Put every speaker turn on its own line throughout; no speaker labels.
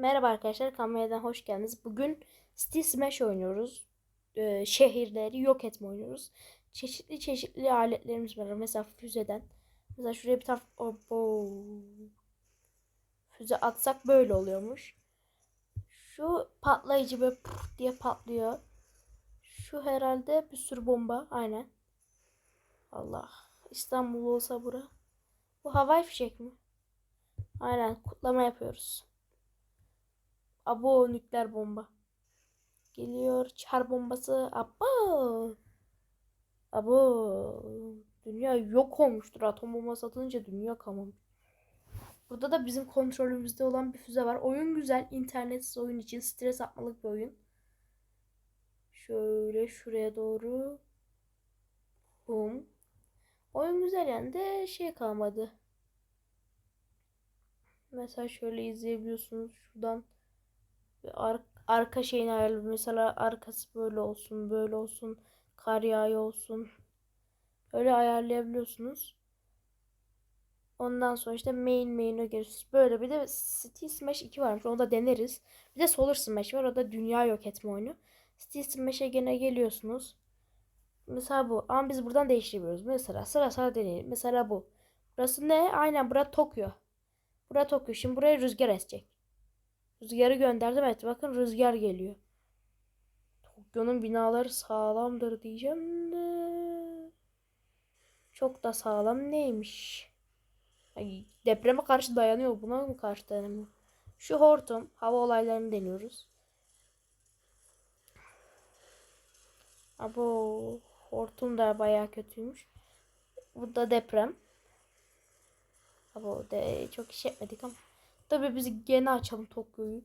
Merhaba arkadaşlar, kameradan hoş geldiniz. Bugün Steel Smash oynuyoruz. Ee, şehirleri yok etme oynuyoruz. Çeşitli çeşitli aletlerimiz var. Mesela füzeden. Mesela şuraya bir tane Abo. füze atsak böyle oluyormuş. Şu patlayıcı böyle puf diye patlıyor. Şu herhalde bir sürü bomba. Aynen. Allah. İstanbul olsa bura. Bu havai fişek mi? Aynen kutlama yapıyoruz. Abo nükleer bomba. Geliyor çar bombası. Abo. Abo. Dünya yok olmuştur. Atom bombası atınca dünya kalmamış. Burada da bizim kontrolümüzde olan bir füze var. Oyun güzel. internetsiz oyun için stres atmalık bir oyun. Şöyle şuraya doğru. Bum. Oyun güzel yani de şey kalmadı. Mesela şöyle izleyebiliyorsunuz şuradan ar arka şeyini ayarlı. Mesela arkası böyle olsun, böyle olsun, kar yağıyor olsun. Öyle ayarlayabiliyorsunuz. Ondan sonra işte main main'e giriyorsunuz. Böyle bir de Steel Smash 2 varmış. Onu da deneriz. Bir de Solar Smash var. O da dünya yok etme oyunu. Steel Smash'e gene geliyorsunuz. Mesela bu. Ama biz buradan değiştiriyoruz. Mesela sıra sıra deneyelim. Mesela bu. Burası ne? Aynen bura Tokyo. Bura Tokyo. Şimdi buraya rüzgar esecek. Rüzgarı gönderdim. Evet bakın rüzgar geliyor. Tokyo'nun binaları sağlamdır diyeceğim de. Çok da sağlam neymiş? Ay, depreme karşı dayanıyor. Buna mı karşı dayanamıyor? Şu hortum. Hava olaylarını deniyoruz. Abo hortum da bayağı kötüymüş. Bu da deprem. Abo de çok iş etmedik ama. Tabii biz gene açalım Tokyo'yu.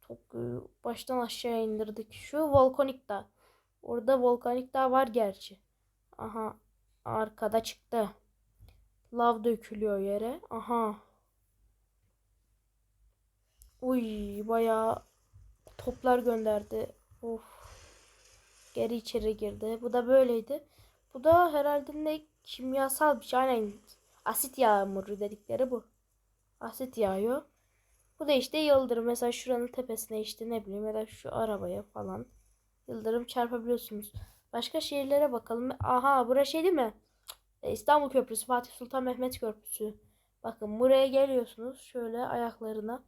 Tokyo'yu baştan aşağı indirdik. Şu volkanik dağ. Orada volkanik dağ var gerçi. Aha arkada çıktı. Lav dökülüyor yere. Aha. Uy bayağı toplar gönderdi. Of. Geri içeri girdi. Bu da böyleydi. Bu da herhalde ne kimyasal bir şey. Aynen asit yağmuru dedikleri bu. Asit yağıyor. Bu da işte yıldırım. Mesela şuranın tepesine işte ne bileyim ya da şu arabaya falan yıldırım çarpabiliyorsunuz. Başka şehirlere bakalım. Aha burası şey değil mi? E, İstanbul Köprüsü, Fatih Sultan Mehmet Köprüsü. Bakın buraya geliyorsunuz. Şöyle ayaklarına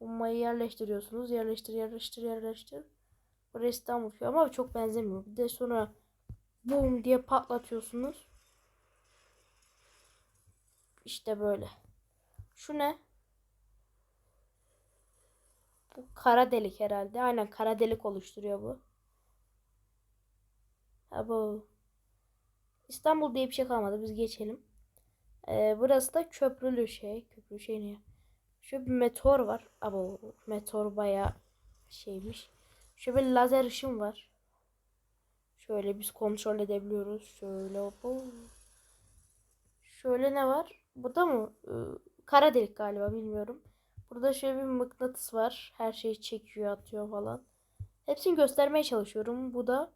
bombayı yerleştiriyorsunuz. Yerleştir, yerleştir, yerleştir. Burası İstanbul Köprüsü ama çok benzemiyor. Bir de sonra boom diye patlatıyorsunuz. İşte böyle. Şu ne? Bu kara delik herhalde. Aynen kara delik oluşturuyor bu. Ha bu. İstanbul diye bir şey kalmadı. Biz geçelim. Ee, burası da köprülü şey. Köprülü şey ne? Şöyle bir meteor var. Abo meteor baya şeymiş. Şöyle bir lazer ışın var. Şöyle biz kontrol edebiliyoruz. Şöyle abo. Şöyle ne var? Bu da mı? Ee, kara delik galiba bilmiyorum. Burada şöyle bir mıknatıs var. Her şeyi çekiyor, atıyor falan. Hepsini göstermeye çalışıyorum. Bu da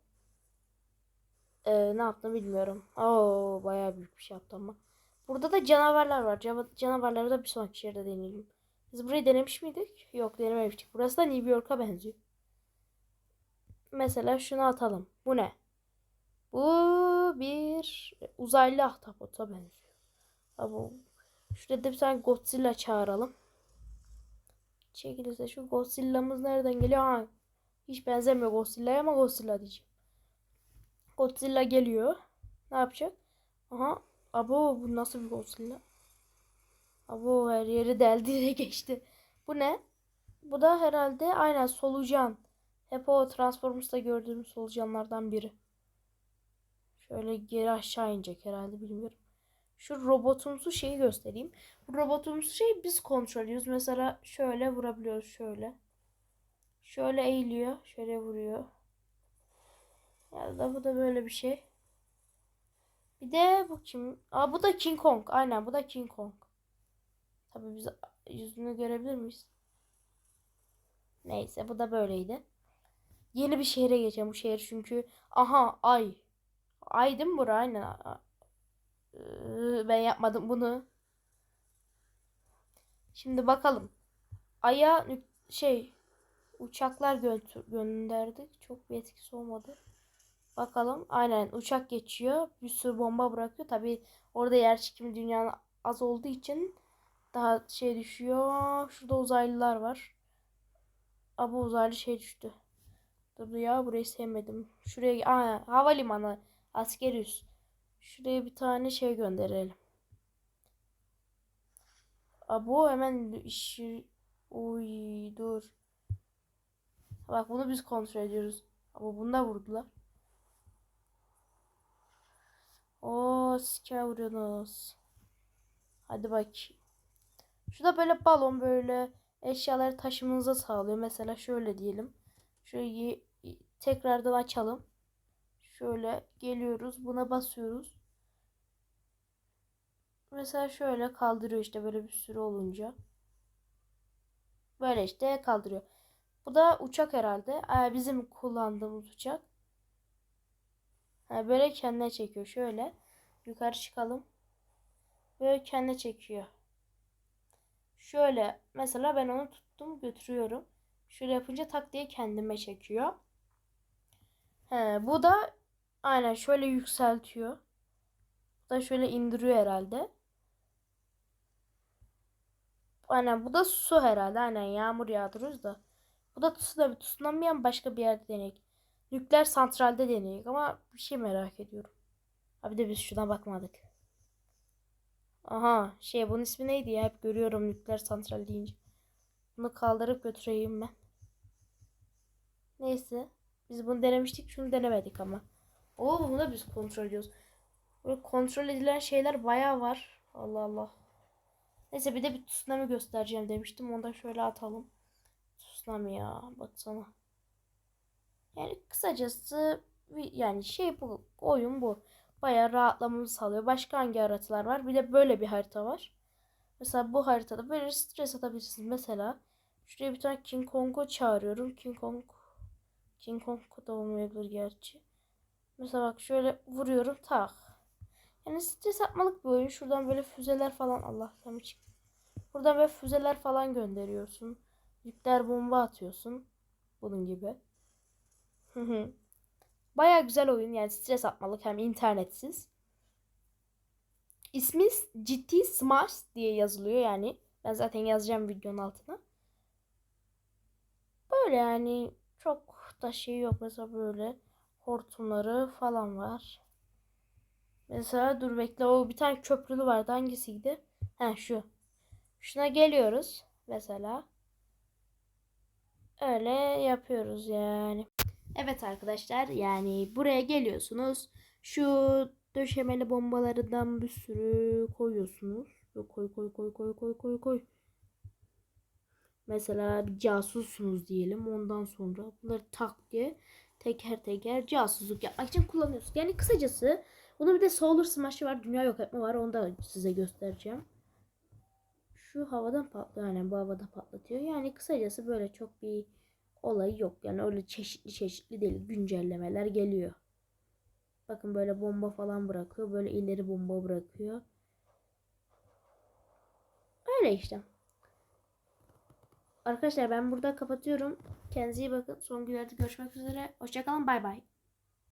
ee, ne yaptım bilmiyorum. Oo bayağı büyük bir şey yaptım ama. Burada da canavarlar var. Cana- Canavarları da bir sonraki yerde deneyelim. Biz burayı denemiş miydik? Yok denememiştik. Burası da New York'a benziyor. Mesela şunu atalım. Bu ne? Bu bir uzaylı ahtapota benziyor. Ama şurada bir tane Godzilla çağıralım. Çekilirse şu Godzilla'mız nereden geliyor? Ha, hiç benzemiyor Godzilla'ya ama Godzilla diyeceğim. Godzilla geliyor. Ne yapacak? Aha. Abo bu nasıl bir Godzilla? Abo her yeri deldiğine geçti. Bu ne? Bu da herhalde aynen solucan. Hep o Transformers'ta gördüğümüz solucanlardan biri. Şöyle geri aşağı inecek herhalde bilmiyorum. Şu robotumsu şeyi göstereyim. Bu robotumsu şeyi biz kontrol ediyoruz. Mesela şöyle vurabiliyoruz şöyle. Şöyle eğiliyor. Şöyle vuruyor. Ya da bu da böyle bir şey. Bir de bu kim? Aa bu da King Kong. Aynen bu da King Kong. Tabii biz yüzünü görebilir miyiz? Neyse bu da böyleydi. Yeni bir şehre geçeceğim bu şehir çünkü. Aha ay. Ay değil bura? Aynen. Ben yapmadım bunu. Şimdi bakalım. Ay'a şey uçaklar gö- gönderdik. Çok bir etkisi olmadı. Bakalım. Aynen uçak geçiyor. Bir sürü bomba bırakıyor. Tabi orada yer çekimi dünyanın az olduğu için daha şey düşüyor. Şurada uzaylılar var. Aa, bu uzaylı şey düştü. Dur ya burayı sevmedim. Şuraya aa, havalimanı askeri üs. Şuraya bir tane şey gönderelim. Abo hemen işi Uy dur. Bak bunu biz kontrol ediyoruz. Ama bunu da vurdular. O siker vuruyorsunuz. Hadi bak. Şurada böyle balon böyle eşyaları taşımanıza sağlıyor. Mesela şöyle diyelim. Şöyle tekrardan açalım. Şöyle geliyoruz. Buna basıyoruz. Mesela şöyle kaldırıyor işte böyle bir sürü olunca. Böyle işte kaldırıyor. Bu da uçak herhalde. Ee, bizim kullandığımız uçak. Ha, böyle kendine çekiyor. Şöyle yukarı çıkalım. Böyle kendine çekiyor. Şöyle mesela ben onu tuttum götürüyorum. Şöyle yapınca tak diye kendime çekiyor. He, bu da aynen şöyle yükseltiyor. Bu da şöyle indiriyor herhalde. Aynen bu da su herhalde. Aynen yağmur yağdırıyoruz da. Bu da tsunami. Tsunami başka bir yerde deneyik. Nükleer santralde deneyik ama bir şey merak ediyorum. Abi de biz şuna bakmadık. Aha şey bunun ismi neydi ya? Hep görüyorum nükleer santral deyince. Bunu kaldırıp götüreyim ben. Neyse. Biz bunu denemiştik. Şunu denemedik ama. Oo bunu da biz kontrol ediyoruz. Böyle kontrol edilen şeyler bayağı var. Allah Allah. Neyse bir de bir tsunami göstereceğim demiştim. Onu da şöyle atalım. Tsunami ya baksana. Yani kısacası yani şey bu oyun bu. Bayağı rahatlamamızı sağlıyor. Başka hangi haritalar var? Bir de böyle bir harita var. Mesela bu haritada böyle stres atabilirsiniz. Mesela şuraya bir tane King Kong'u çağırıyorum. King Kong King Kong da olmayabilir gerçi. Mesela bak şöyle vuruyorum tak. Yani stres atmalık bir oyun. Şuradan böyle füzeler falan Allah tam çık. Buradan böyle füzeler falan gönderiyorsun. Nükleer bomba atıyorsun. Bunun gibi. Baya güzel oyun yani stres atmalık hem internetsiz. İsmi GT Smart diye yazılıyor yani. Ben zaten yazacağım videonun altına. Böyle yani çok da şey yok mesela böyle hortumları falan var. Mesela dur bekle o bir tane köprülü vardı hangisiydi? He şu. Şuna geliyoruz mesela. Öyle yapıyoruz yani. Evet arkadaşlar yani buraya geliyorsunuz. Şu döşemeli bombalarından bir sürü koyuyorsunuz. Koy koy koy koy koy koy koy. Mesela bir casussunuz diyelim. Ondan sonra bunları tak diye teker teker casusluk yapmak için kullanıyorsunuz. Yani kısacası bunun bir de Solar Smash'ı var. Dünya yok etme var. Onu da size göstereceğim. Şu havadan patlıyor. Yani bu havada patlatıyor. Yani kısacası böyle çok bir olay yok. Yani öyle çeşitli çeşitli değil. Güncellemeler geliyor. Bakın böyle bomba falan bırakıyor. Böyle ileri bomba bırakıyor. Öyle işte. Arkadaşlar ben burada kapatıyorum. Kendinize iyi bakın. Son günlerde görüşmek üzere. Hoşçakalın. Bay bay.